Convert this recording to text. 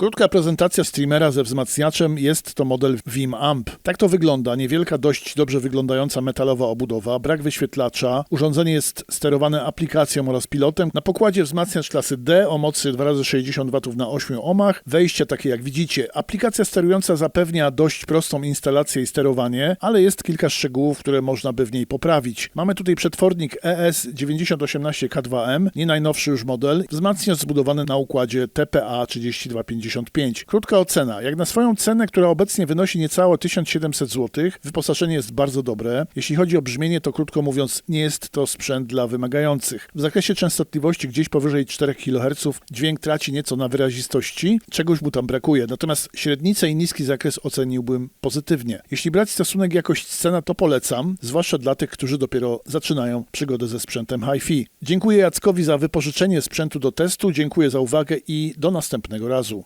Krótka prezentacja streamera ze wzmacniaczem jest to model Vim Amp. Tak to wygląda, niewielka, dość dobrze wyglądająca metalowa obudowa, brak wyświetlacza, urządzenie jest sterowane aplikacją oraz pilotem. Na pokładzie wzmacniacz klasy D o mocy 2x60 W na 8 ohmach, wejście takie jak widzicie. Aplikacja sterująca zapewnia dość prostą instalację i sterowanie, ale jest kilka szczegółów, które można by w niej poprawić. Mamy tutaj przetwornik ES9018K2M, nie najnowszy już model, wzmacniacz zbudowany na układzie TPA3250 Krótka ocena. Jak na swoją cenę, która obecnie wynosi niecałe 1700 zł, wyposażenie jest bardzo dobre. Jeśli chodzi o brzmienie, to krótko mówiąc, nie jest to sprzęt dla wymagających. W zakresie częstotliwości gdzieś powyżej 4 kHz dźwięk traci nieco na wyrazistości, czegoś mu tam brakuje. Natomiast średnicę i niski zakres oceniłbym pozytywnie. Jeśli brać stosunek jakość-cena, to polecam, zwłaszcza dla tych, którzy dopiero zaczynają przygodę ze sprzętem hi-fi. Dziękuję Jackowi za wypożyczenie sprzętu do testu, dziękuję za uwagę i do następnego razu.